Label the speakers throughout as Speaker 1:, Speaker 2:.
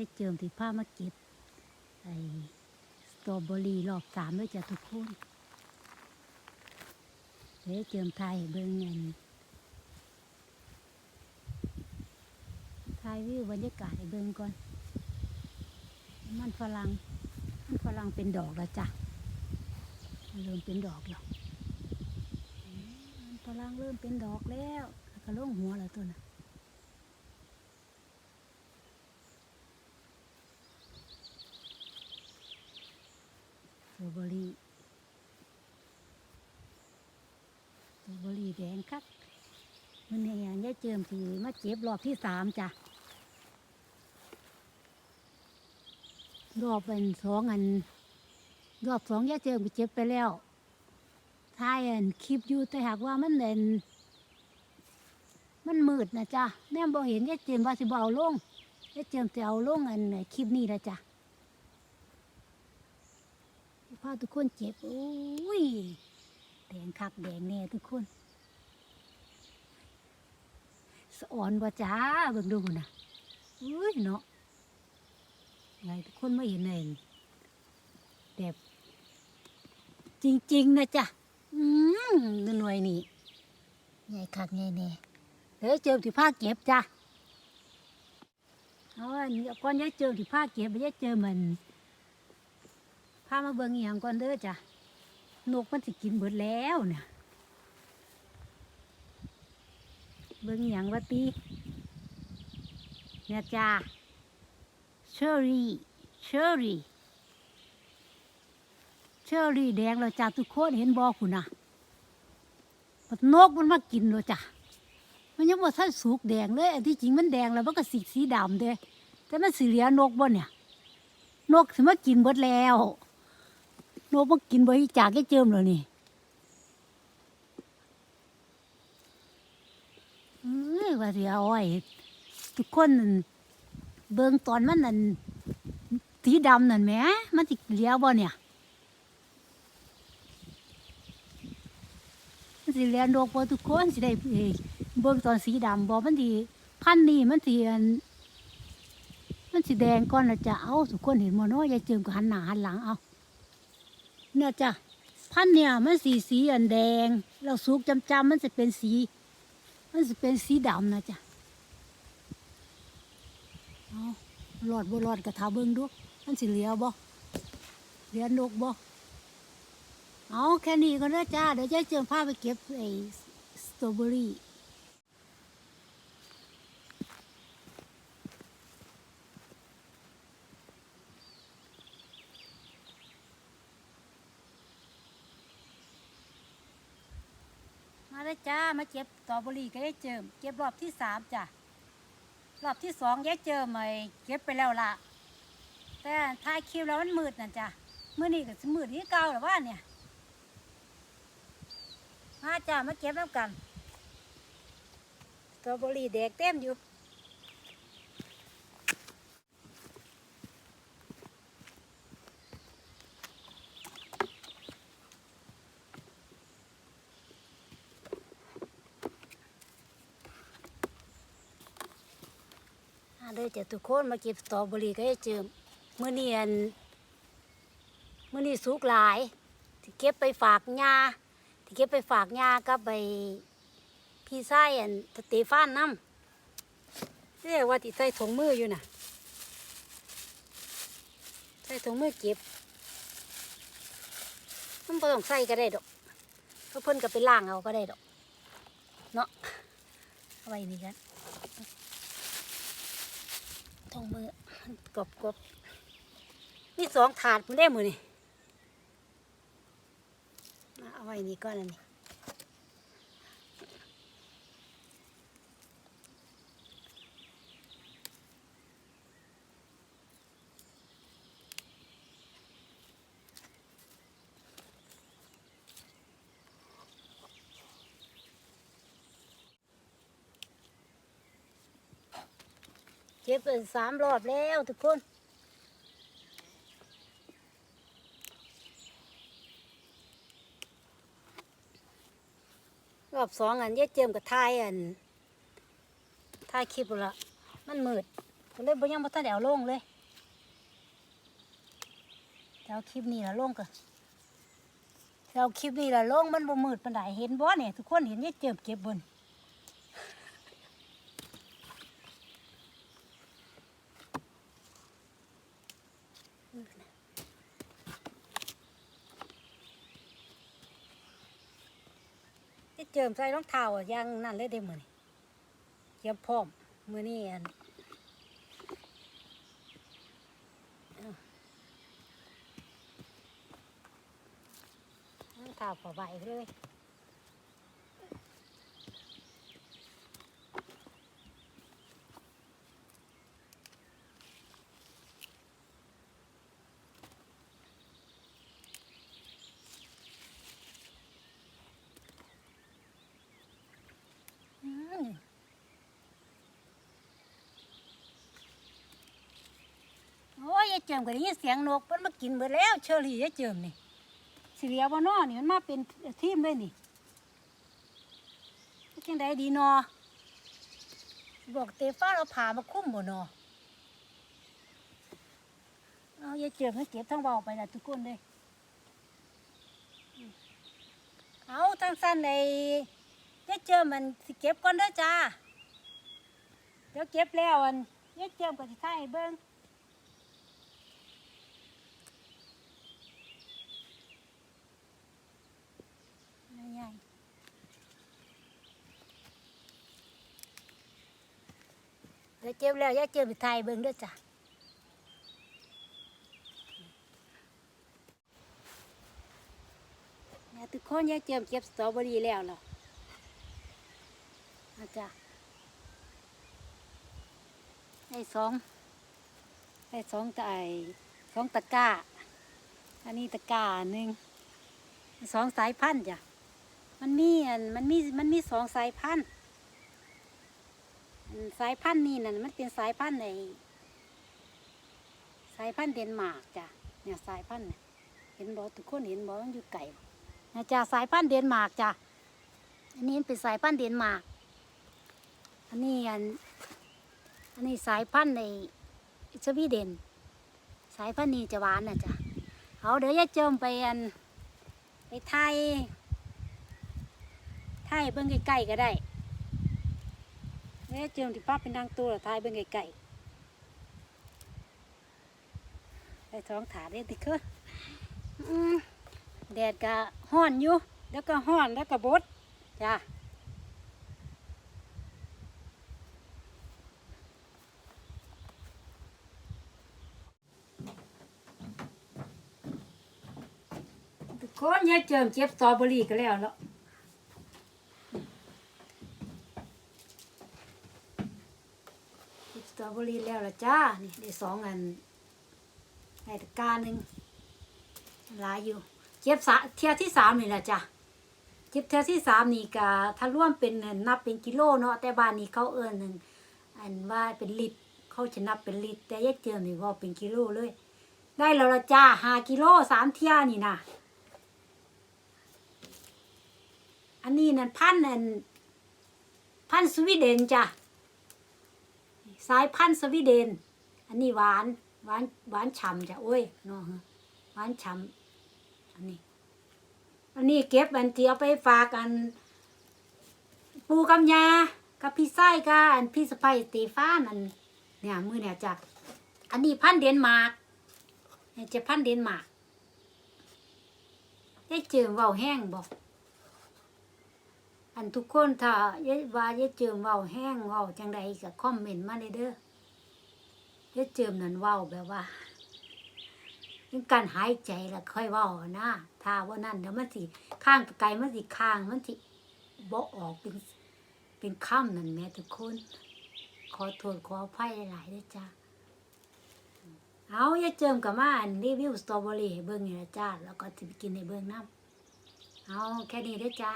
Speaker 1: ได้เจิมที่ผ้ามาเก็บไอ้สตรอเบอรี่รอบสามด้วยจ้ะทุกคนได้เจิมไทยเบิ่งเงินถ่ายวิวบรรยากาศให้เบิ่งก่อน มันฝรั่งมันฝรั่งเป็นดอกแล้วจ้ะเริ่มเป็นดอกแล้วมันฝรั่งเริ่มเป็นดอกแล้วแล้วก็ลงหัวแล้วตัวน่ะ ตรอเบรีตรอเบรีแดงครับมันเนี่ยยายเจิมสีมาเจ็บรอบที่สามจ้ะรอบเป็นสองอัน รอบสองยายเจิมก็เจ็บไปแล้วท้ายอันคลิปอยู่แต่หากว่ามันเด่นมันมืดนะจ๊ะแม่บอกเห็นยายเจิมว่าสิบเอาลงยายเจิมจะเอาลงอันคลิปนี้ละจ้ะ พาทุกคนเจ็บ โอ้ย แดงคักแดงแน่ทุกคน สะอ่อนบ่จ้าเบิ่งดูนะอุ้ยเนาะไงทุกคนไม่เห็นเองแบบจริง ๆ นะจ๊ะ อืมหน่วยนี่ใหญ่คักใหญ่แน่เดี๋ยวเจิมที่ผ้าเก็บจ้ะเอาอันนี้ก่อนยายเจิมที่ผ้าเก็บไปยายเจิมมัน พามาเบิ่งอีหยังก่อนเด้อจ้ะนกมันสิกินเบิดแล้วเนี่ยเบิ่งอีหยังวะตีเนี่ยจ้าเชอรี่เชอรี่เชอรี่แดงแล้วจ้าทุกคนเห็นบ่คุณนะนกมันมากินแล้วจ้ะมันยังบ่ทันสุกแดงเลยอันที่จริงมันแดงแล้วมันก็สีสีดำเด้แต่มันสีเหลือนกบ่เนี่ย นกสิมากินเบิดแล้ว โนมากินบ่อีจากแค่เจิมเลยนี่เอ้ยว่าสิเอาไว้ทุกคนนั่นเบิ่งตอนมันนั่นสีดำนั่นแหมมันสิเลี้ยวบ่เนี่ยมันสิเลียนดอกบ่ทุกคนสิได้เบิ่งตอนสีดำบ่มันสิพันธุ์นี่มันสิอันมันสิแดงก่อนล้วจะเอาทุกคนเห็นบ่เนาะยายเจิมก็หันหน้าหันหลังเอา เนี่ยจ้ะพันเนี่ยมันสีสีอันแดง เราสุกจำจำมันจะเป็นสี มันจะเป็นสีดำนะจ้ะเอาหลอดบ่หลอดกระทาเบิ้งดูมันสิเหลียวบ่เหลียนกบ่เอาแค่นี้ก็ได้จ้าเดี๋ยวจะเจิมผ้าไปเก็บไอ้สตรอเบอรี่ เลยจ้ามาเก็บตอบุรี่ก็ได้เจิม เก็บรอบที่สามจ้ะรอบที่สองยายเจิมไอ้เก็บไปแล้วละแต่ท้ายคิวแล้วมันมืดน่ะจ้ะมื่อนี้ก็สมืดที่เก่าหรือว่าเนี่ยมาจ้ามาเก็บน้ำกันตอบุรี่แดกเต็มอยู่ เลยจ้ะทุกคนมาเก็บสตรอเบอรี่ก็ให้เจิมมื่อนี้อันมื่อนี้สุกหลายที่เก็บไปฝากยาที่เก็บไปฝากยากับไปพี่ชายอันสเตฟานน้ำเรียกว่าติใส่ถุงมืออยู่น่ะ ใส่ถุงมือเก็บมันบ่ต้องใส่ก็ได้ดอกเขาเพิ่นก็ไปล้างเอาก็ได้ดอกเนาะเอาไว้นี่กัน ถุงมือกบกบๆนี่สองถาดมันได้มือนี่มาเอาไว้นี่ก่อนอันนี้ เก็บไปสามรอบแล้วทุกคนรอบสองอันยายเจิมกับทายอันทายคลิปละมันมืดก็เลยบ่ยังบ่ทันได้เอาลงเลยเอวคลิปนี้ละลงก่อนเอวคลิปนี้ละลงมันบ่มืดปานใดเห็นบ่เนี่ยทุกคนเห็นยายเจิมเก็บบน ยายเจิมใส่รองเท้าอะยังนั่นเลยเด้มือนี่เตรียมพร้อมมือนี่อันรองเท้าวพอใบเลย อืมโอ้ยยายเจิมก็ได้ยินเสียงนกมันมากินเบิดแล้ว เชอรี่ยายเจิมนี่สิเหลียวบ่นอนี่มันมาเป็นทีมเลยนี่จังไดดีนอบอกเตฟ้าเราผ่ามาคุ้มบ่นอเอาย่าเจ็บให้เก็บทั้งเบาไปนะทุกคนเลยเอาทั้งสั้นในย่าเจอมันสิเก็บก่อนเด้อจ้าเดี๋ยวเก็บแล้วอันย่าเจอก็สิถ่าให้เบิ่ง ใหญ่ เดี๋ยเจ็บแล้วย่าเจ็บไปไทยเบิ่งเด้วยจ้ะเนี่ยทุกคนย่าเจ็บเก็บสตรอเบอรี่แล้วเหรออาจ้ะได้สองได้สองตะไอ้สองตะก้า อันนี้ตะก้าหนึ่งสองสายพันธุ์จ้ะ มันมีอันมันมีมันมีสองสายพันธุ์ สายพันธุ์นี่นั่นมันเป็นสายพันธุ์ในสายพันธุ์เดนมาร์กจ้ะเนี่ยสายพันธุ์เห็นบอกทุกคนเห็นบอกมันอยู่ไก่นะจ้ะสายพันธุ์เดนมาร์กจ้ะอันนี้เป็นสายพันธุ์เดนมาร์กอันนี้อันอันนี้สายพันธุ์ในสวีเดน สายพันธุ์นี้จะหวานน่ะจ้ะเอาเดี๋ยวจะเจิมไปอันไปไทยไทยเบิ่งไกล้ๆก็ได้ แล้วเจิมที่ป้าเป็นนางตัวไทยเบิ่งไกลๆไปท้องถาได้ติคืออืมแดดก็ห้อนอยู่ แล้วก็ห้อนแล้วก็บดจ้าทุกคนย่าเจิมเจ็บสตรอเบอรี่ก็แล้วเนาะ เบรอเบอรี่แล้วละจ้า นี่ได้สองอันได้ตะกร้าหนึ่งหลายอยู่เจ็บสะเทียที่สามนี่แหละจ้ะเจ็บเทียที่สามนี่ก็ถ้าร่วมเป็นนับเป็นกิโลเนาะแต่บ้านนี้เขาเอิ้นหนึ่งอันว่าเป็นลิตรเขาจะนับเป็นลิตรแต่แยกเจิมนี่ว่าเป็นกิโลเลย ได้แล้วละจ้าห้ากิโลสามเทียนี่นะอันนี้นั่นพันนั่นพันสวีเดนจ้ะ สายพันธุ์สวีเดน อันนี้หวานหวานหวานฉ่ำจ้ะโอ้ยเนาะหวานฉ่ำอันนี้ อันนี้เก็บอันที่เอาไปฝากอัน ปูกำยากับพี่ไส้กับอันพี่สะใภ้สตีฟ้านันเนี่ยมือเนี่ยจ้ะอันนี้พันเดนมาร์กจะพันเดนมาร์กได้เจอเว้าแห้งบอก อันทุกคนถ้าเยว่าเยเจิมเว้าแห้งเว้าจังใดก็คอมเมนต์มาเลยเด้อเยเจิมนั่นเว้าแบบว่าการหายใจแล้วค่อยเว้านะถ้าว่านั่นเดี๋ยวมันสิข้างไกลมันสิข้างมันสิบ่ออกเป็นเป็นค่ำนั่นแม่ทุกคน ขอโทษขออภัยหลายๆเด้อจ้าเอาเยเจิมกับมาอันรีวิวสตรอเบอรี่ให้เบิ่งนี่ละจ้าแล้วก็สิไปกินให้เบิ่งน้ำเอาแค่นี้เด้อจ้า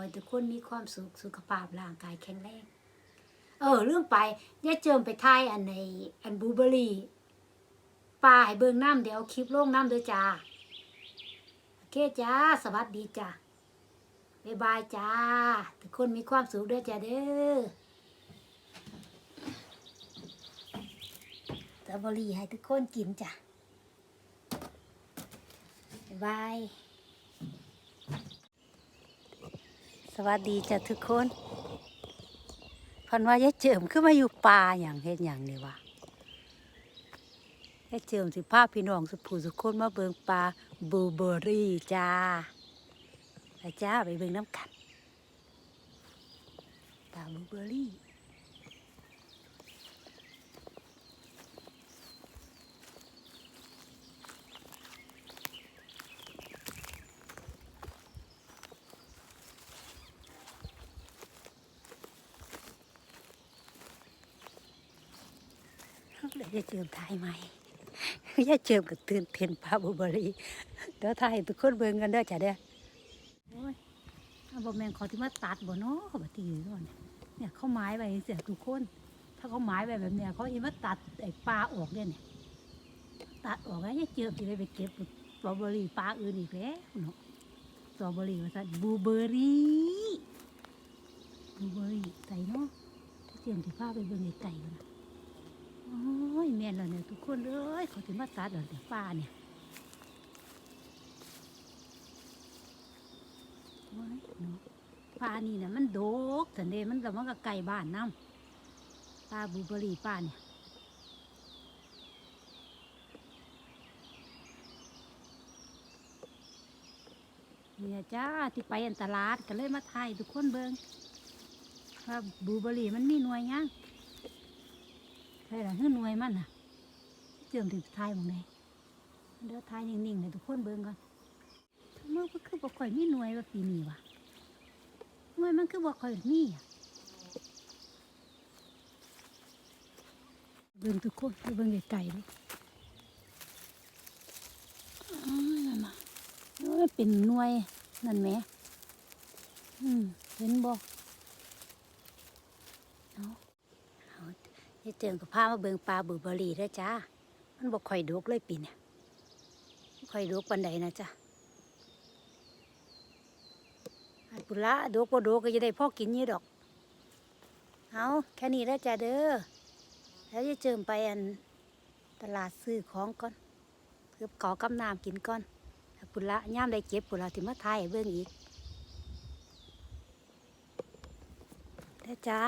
Speaker 1: ให้ทุกคนมีความสุขสุขภาพร่างกายแข็งแรง เออลืมไปย่าเจิมไปทายอันในอันบูเบอรี่ปลาให้เบิ่งน้ำเดี๋ยวคลิปลงน้ำด้วยจ้าโอเคจ้าสวัสดีจ้าบ๊ายบายจ้า ทุกคนมีความสุขด้วยจ้าเด้อตรอเบรีให้ทุกคนกินจ้ะบ๊ายบาย สวัสดีจ้ะทุกคนพันว่ายายเจิมขึ้นมาอยู่ป่าอย่างเห็นอย่างนี่วะยายเจิมสิพาพี่น้องสุผู้สุคนมาเบิงปลาบูเบอร์รี่จ้าไปจ้าไปเบิงน้ำกันปลาบูเบอร์ รี่เดี๋ยวจะเจิมถ่ายไหมย่าเจิมกับตื่นเต้นปลาบุบรีเดี๋ยวถ่ายทุกคนเบิ่งกันเด้อจ้ะเด้อโอ้ยบ่แม่นเขาที่มาตัดบ่เนาะบ่ตีอยู่ก่อนเนี่ยเขาไม้ไว้เสียทุกคน ถ้าเขาไม้ไว้แบบเนี้ยเขาสิมาตัดไอ้ปลาออกเนี่ยตัดออกแล้วย่าเจิมสิได้ไปเก็บสตรอเบอรี่ปลาอื่นอีกแล้วเนาะสตรอเบอรี่ว่าซั่นบลูเบอรี่บูเบอรี่ใส่เนาะถ้าเจิมสิพาไปเบิ่งไกลๆกันนะ โอ้ยแม่นแล้วเนี่ยทุกคนเอ้ยเขาถึงมาตัดแล้วเนี่ยป้าเนี่ยโอ้ยเนาะป้านี่นะมันโดกสันเดมันก็มันก็ไก่บ้านน้ำป้าบูเบอรี่ป้าเนี่ยเนี่ยจ้าที่ไปอันตลาดก็เลยมาถ่ายทุกคนเบิงว่าบูเบอร์รี่มันมีหน่วยยัง ใช่ละหื้อหน่วยมันน่ะ เจิมถึงทายหมองไหนเดี๋ยวทายนิ่งๆให้ทุกคนเบิ่งก่อนเมื่อมันคือบ่ค่อยมีหน่วยว่าปีนี้วะหน่วยมันคือบ่ค่อยมีอะเบิ่งทุกคนเบิ่งไกลๆดูอ้าวนั่นน่ะโอ้ยเป็นหน่วยนั่นแหม อืมเห็นบ่เนาะเอา ยายเจิมกับพามาเบิงปลาบูเบอรี่เด้จ้า มันบอกข่อยดกเลยปีเนี่ยข่อยดกปันใดนะจ้ะอันปุระดกบ่ดกก็จะได้พ่อกินยี่ดอก เอาแค่นี้แล้วจ้าเด้อ แล้วยายเจิมไปอันตลาดซื้อของก่อนเพื่อขอกำน้ำกินก่อนปุระย่ามได้เก็บปุระถึงมาทายเบิ่งอีกเด้จ้า